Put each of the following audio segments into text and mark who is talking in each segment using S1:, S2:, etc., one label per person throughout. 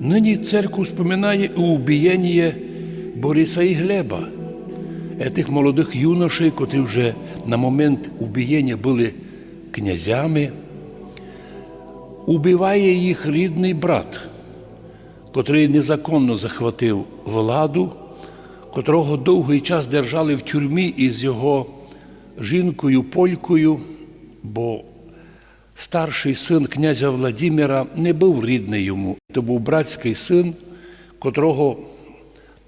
S1: Нині церква вспоминає убієння Бориса і Глеба, тих молодих юношей, котрі вже на момент убієння були князями. Убиває їх рідний брат, котрий незаконно захватив владу, котрого довгий час держали в тюрмі із його жінкою, полькою, бо старший син князя Владимира не був рідний йому, то був братський син, котрого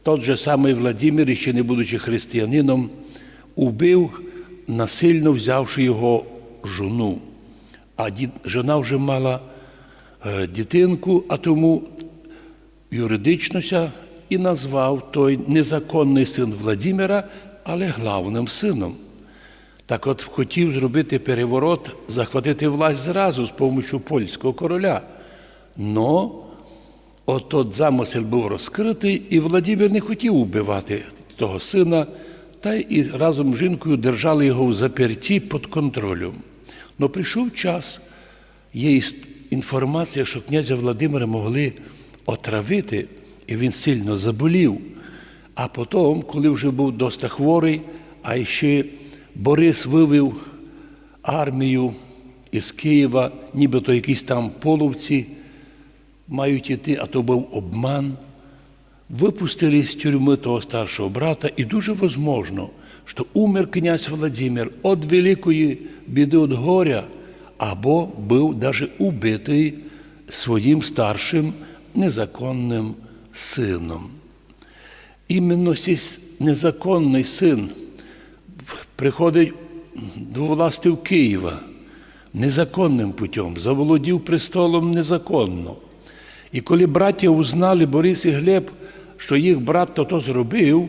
S1: тот же самий Владимир, ще не будучи християнином, убив, насильно взявши його жону. А жона вже мала е, дитинку, а тому юридичнося і назвав той незаконний син Владимира, але главним сином. Так от хотів зробити переворот, захватити власть зразу з допомогою польського короля. Но от тот замисел був розкритий, і Владимир не хотів убивати того сина, та і разом з жінкою держали його в заперті під контролем. Но прийшов час, є інформація, що князя Владимира могли отравити, і він сильно заболів. А потім, коли вже був доста хворий, а ще Борис вивів армію із Києва, нібито якісь там половці мають іти, а то був обман. Випустили з тюрми того старшого брата, і дуже возможно, що умер князь Владимир від великої біди від горя, або був навіть убитий своїм старшим незаконним сином. Іменно незаконний син приходить до власти в Києва незаконним путем, заволодів престолом незаконно. І коли браття узнали Борис і Глеб, що їх брат то то зробив,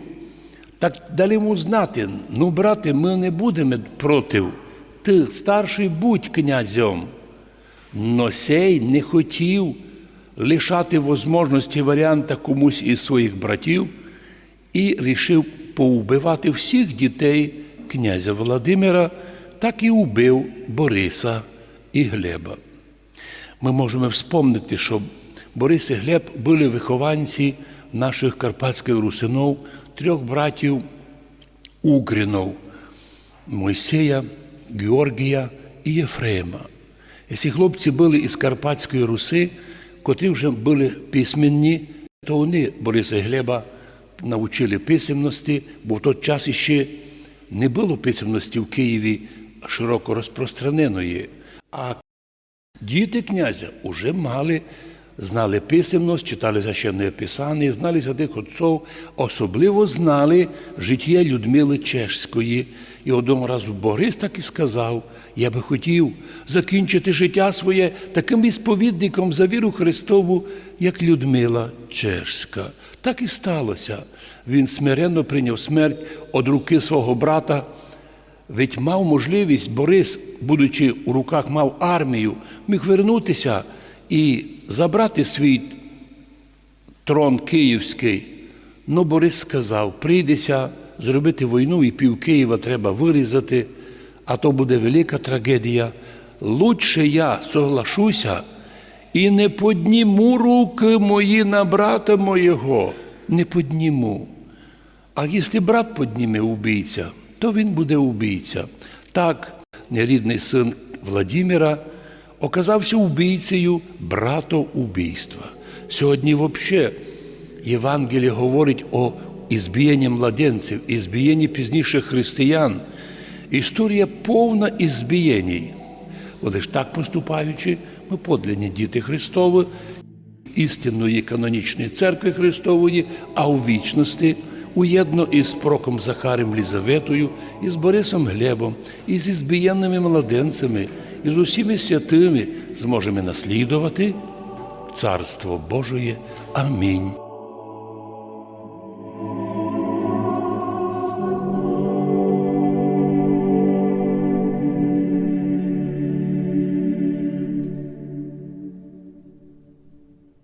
S1: так дали йому знати, ну, брате, ми не будемо проти. Ти старший будь князем. Но сей не хотів лишати можливості варіанта комусь із своїх братів і рішив поубивати всіх дітей князя Володимира, так і убив Бориса і Глеба. Ми можемо вспомнити, що Борис і Глеб були вихованці наших карпатських русинов, трьох братів Угринов, Мойсея, Георгія і Єфрема. І ці хлопці були із Карпатської Руси, котрі вже були письменні, то вони Бориса і Глеба навчили писемності, бо в той час іще не було писемності в Києві широко розпространеної. А Діти князя вже мали, знали писемність, читали священне писання, знали святих отців, особливо знали життя Людмили Чешської. І одного разу Борис так і сказав: я би хотів закінчити життя своє таким ісповідником за віру Христову, як Людмила Чешська. Так і сталося. Він смиренно прийняв смерть від руки свого брата. Ведь мав можливість Борис, будучи у руках, мав армію, міг вернутися і забрати свій трон київський. Но Борис сказав: прийдеться зробити війну, і пів Києва треба вирізати, а то буде велика трагедія. Лучше я соглашуся і не подніму руки мої на брата моєго, не подніму. А якщо брат підніме убійця, то він буде убійця. Так, нерідний син Владимира оказався убійцею братоубійства. Сьогодні взагалі Євангеліє говорить о ізбієнні младенців, ізбієнні пізніших християн. Історія повна ізбієнь. Але ж так поступаючи, ми подлинні діти Христові, істинної канонічної церкви Христової, а у вічності уєдно із проком Захарем Лізаветою, із Борисом Глебом, і зі збієнними младенцями, і з усіми святими зможемо наслідувати Царство Божоє. Амінь.